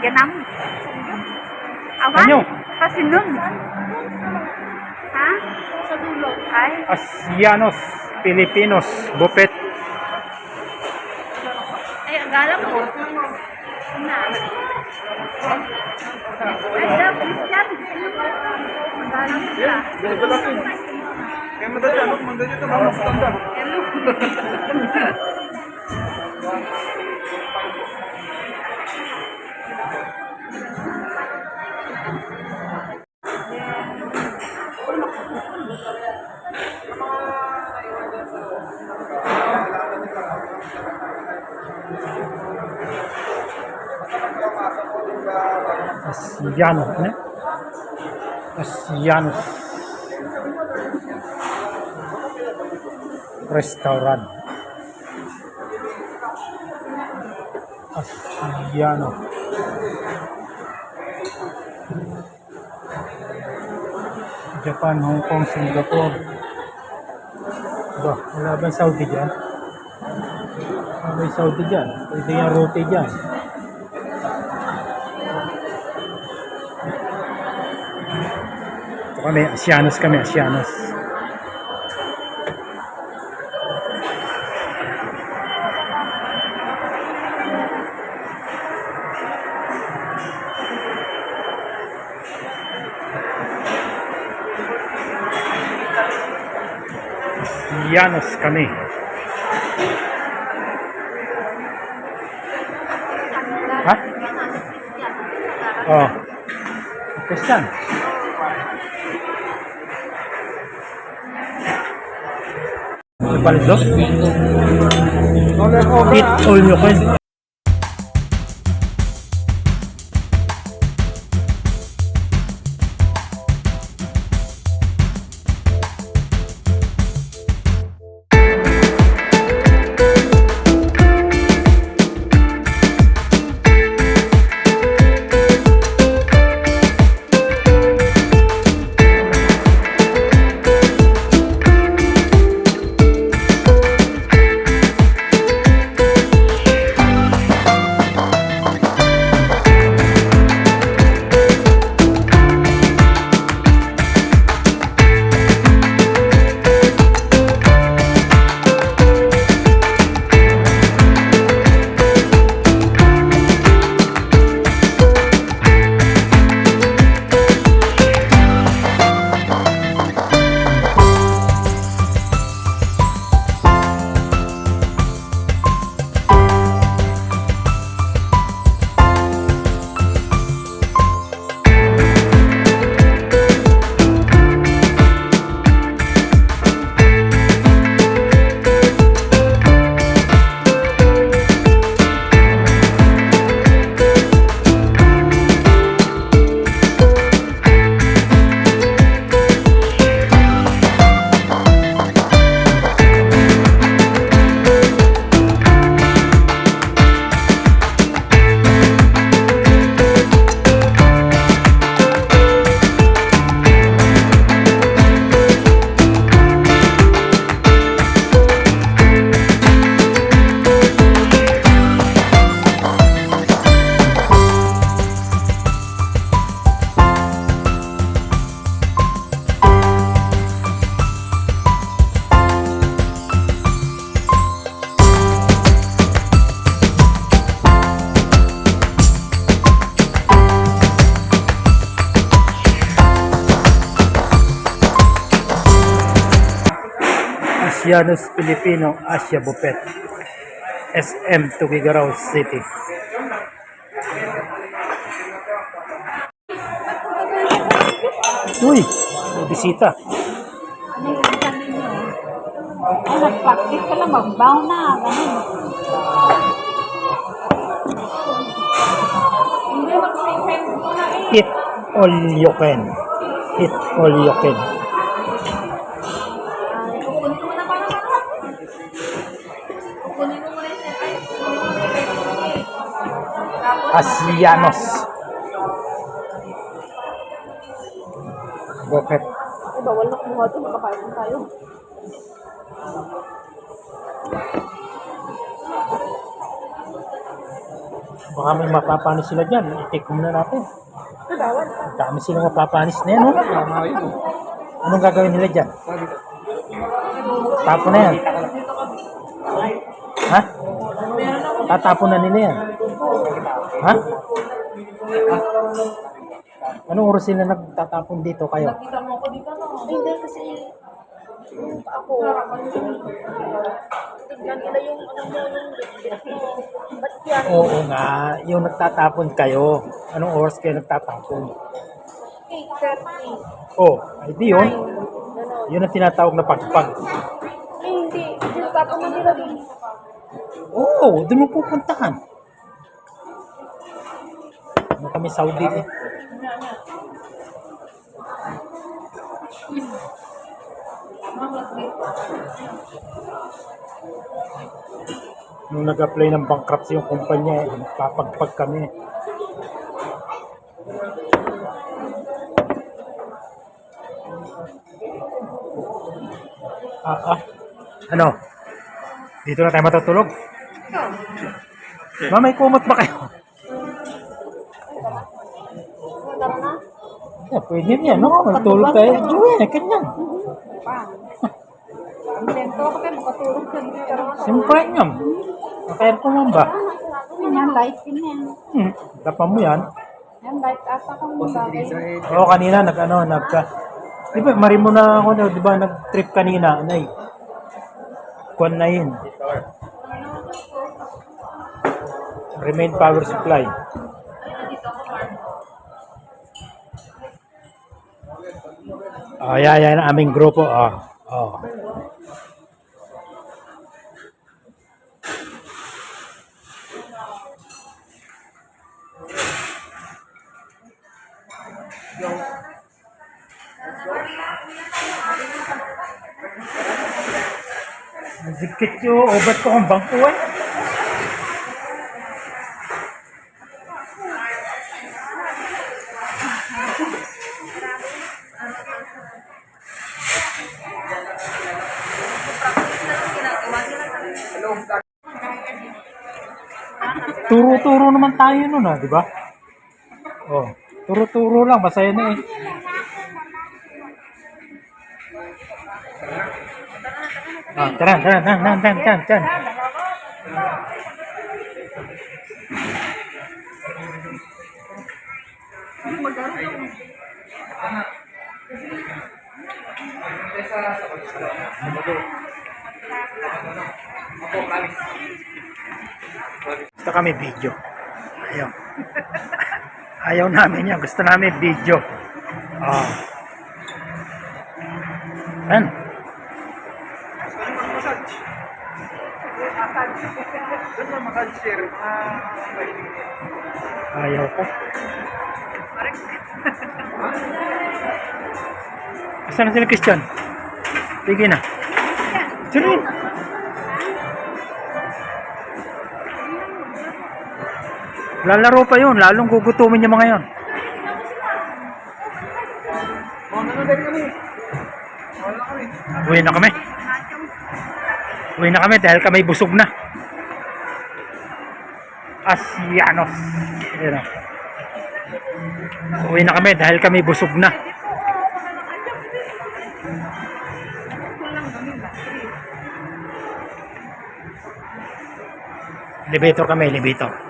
ganam. Awan? Ano? Kasi nun. Ha? Sa dulo. Ay, Asianos Filipinos Bupet. ay, ang galang mo. Na. Ay, daw, Christian. Ang galang mo ka. Kaya madali, ano? Madali ito, mga standard. Hello. Asiano, ano? Asianos Restaurant. Asiano. Japan, Hong Kong, Singapore. Ba, wala ba Saudi dyan? Wala ba Saudi dyan? Pwede yung rote dyan. Kami, Asianos kami, Asianos. Asianos kami. Ha? Oh. Christian. Ito? Eat all you can. Asianos Filipino Asia Buffet. SM Tugigaraw City. Uy, may bisita. Nag-practice ka lang, mag-bound na. Ganun. Eat all you can. Eat all you can. Asianos. Buffet. Ay, bawal na kumuha ito. Makakain tayo. Baka may mapapanis sila dyan. I-take home na natin. Bawal. Ang dami silang mapapanis na yan, no? Yun. Anong gagawin nila dyan? Tapon na yan. Ha? Tatapon na nila yan. Ha? Anong oras sila nagtatapon dito kayo? Hindi kasi ako, tignan nila yung ano mo, yung mo. Ba't yan? Oo nga, yung nagtatapon kayo. Anong oras kayo nagtatapon? 8.30. Oh, ay di yun. Yun ang tinatawag na pagpag. Eh, hindi. Tinatapon na nila din. Oo, doon mo pupuntahan. Kami Saudi eh. Nung nag-apply ng bankruptcy yung kumpanya, eh, papagpag kami. Ah, ah. Ano? Dito na tayo matutulog? Ma, may kumot ba kayo? Tara na. Yeah, pwede yan, no? Matulog tayo. Diyan, eh, kanyan. Ang lento ako kayo, makatulog ka dito. Siyempre yan. Naka-air ko man ba? Yan, light din yan. Hmm, tapa mo yan. Yan, light ata kang bagay. Oo, kanina, nag, ano, nagka... Di ba, mari mo na ako, di ba, nag-trip kanina, anay. Kuan na yun. Remain power supply. Oh, yan, yan ang aming grupo. Oh, oh. Dikit yung obat ko kung bangko Turo-turo naman tayo nun ah, di ba? Oh, turo-turo lang, masaya na eh. Ah, tara, tara, tara, tara, tara, tara, tara. Gusto kami video. Ayaw. Ayaw namin yan. Gusto namin video. Ah. Yan. Ayaw ko. Saan na sila Christian? Sige na. Sige. Lalaro pa yun. Lalong gugutumin yung mga yun. Uwi na kami. Uwi na kami dahil kami busog na. Asianos. Ayan o. Uwi na kami dahil kami busog na. Elevator kami, elevator.